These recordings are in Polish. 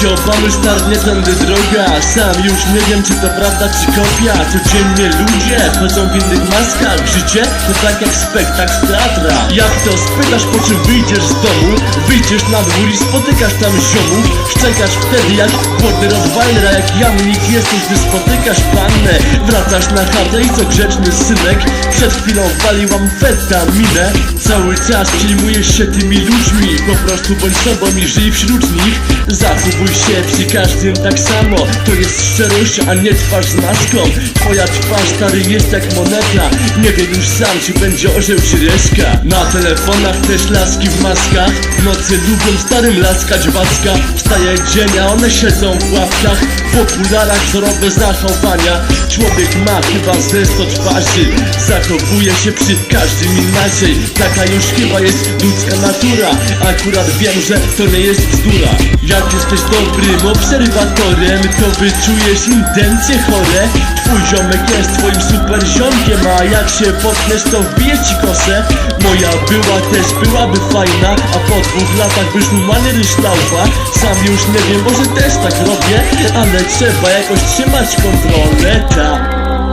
Ociobany starnie tędy droga. Sam już nie wiem czy to prawda czy kopia. Codziennie ludzie chodzą w innych maskach. Życie to tak jak spektakl z teatra. Jak to spytasz po czym wyjdziesz z domu? Wyjdziesz na dwór i spotykasz tam ziomów. Szczekasz wtedy jak głodny Rottweilera Jak jamnik jesteś gdy spotykasz pannę. Wracasz na chatę i co grzeczny synek. Przed chwilą waliłam fetaminę. Cały czas przejmujesz się tymi ludźmi. Po prostu bądź sobą i żyj wśród nich. Zachowuj się przy każdym tak samo. To jest szczerość, a nie twarz z maską. Twoja twarz stary jest jak moneta. Nie wiem już sam czy będzie orzeł czy reszka. Na telefonach też laski w maskach. W nocy lubią starym laskać wacka Wstaje dzień, a one siedzą w ławkach. W okularach wzorowe zachowania. Człowiek ma chyba ze twarzy. Zachowuje się przy każdym inaczej. Taka już chyba jest ludzka natura. Akurat wiem, że to nie jest bzdura. Jak jesteś dobrym obserwatorem To wyczujesz intencje chore. Twój ziomek jest twoim super ziomkiem A jak się potkniesz to wbije ci kosę. Moja była też byłaby fajna A po dwóch latach byś mu maniery ształpa Sam już nie wiem, może też tak robię Ale trzeba jakoś trzymać kontrolę, tak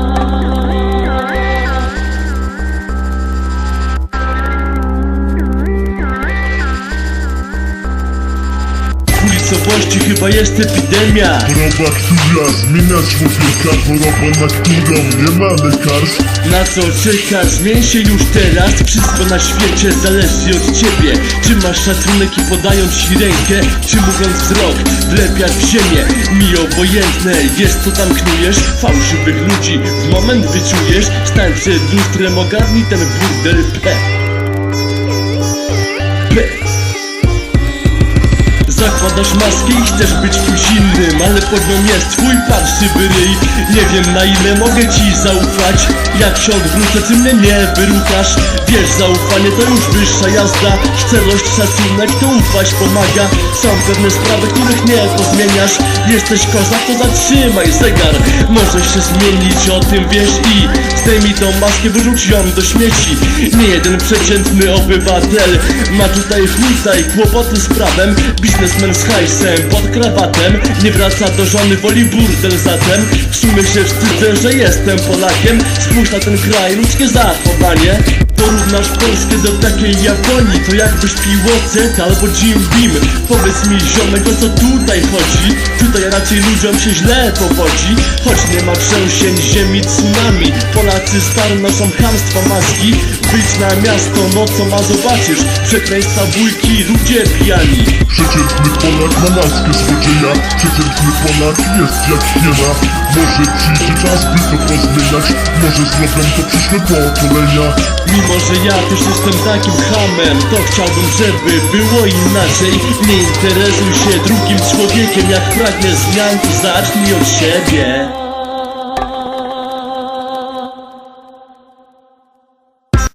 Ulicowości chyba jest epidemia. Choroba, która zmienia człowieka Choroba, na którą nie ma lekarstw Na co czekasz? Zmień się już teraz? Wszystko na świecie zależy od ciebie. Czy masz szacunek i podając ci rękę? Czy mówiąc wzrok wlepiać w ziemię? Mi obojętne jest co tam knujesz? Fałszywych ludzi w moment wyczujesz. Stań przed lustrem ogarnij ten burdel P. P Zakładasz maskę i chcesz być kimś innym Ale pod nią jest twój parszywy ryj Nie wiem na ile mogę ci zaufać. Jak się odwrócę, ty mnie nie wyruchasz. Wiesz, zaufanie to już wyższa jazda. Szczerość, szacunek, to ufać pomaga. Są pewne sprawy, których nie pozmieniasz. Jesteś kozak, to zatrzymaj zegar. Możesz się zmienić, o tym wiesz i Zdejmij tą maskę, wyrzuć ją do śmieci. Nie jeden przeciętny obywatel Ma tutaj chmurta i kłopoty z prawem. Biznesmen z hajsem pod krawatem. Nie wraca do żony, woli burdel zatem. W sumie się wstydzę, że jestem Polakiem. Spójrz na ten kraj, ludzkie zachowanie Porównasz Polskę do takiej Japonii To jakbyś pił ocet albo Jim Beam. Powiedz mi ziomek o co tutaj chodzi? Tutaj raczej ludziom się źle powodzi. Choć nie ma trzęsień ziemi tsunami Polacy stary noszą chamstwa maski. Wyjdź na miasto nocą a zobaczysz Przekleństwa bójki, ludzie pijani Przeciętny Polak ma maskę złodzieja. Przeciętny Polak jest jak hiena. Może przyjdzie czas, by to pozmieniać. Może zrobią to przyszłe pokolenia. Mimo, że ja też jestem takim hamem To chciałbym, żeby było inaczej. Nie interesuj się drugim człowiekiem Jak pragnie zmian, to zacznij od siebie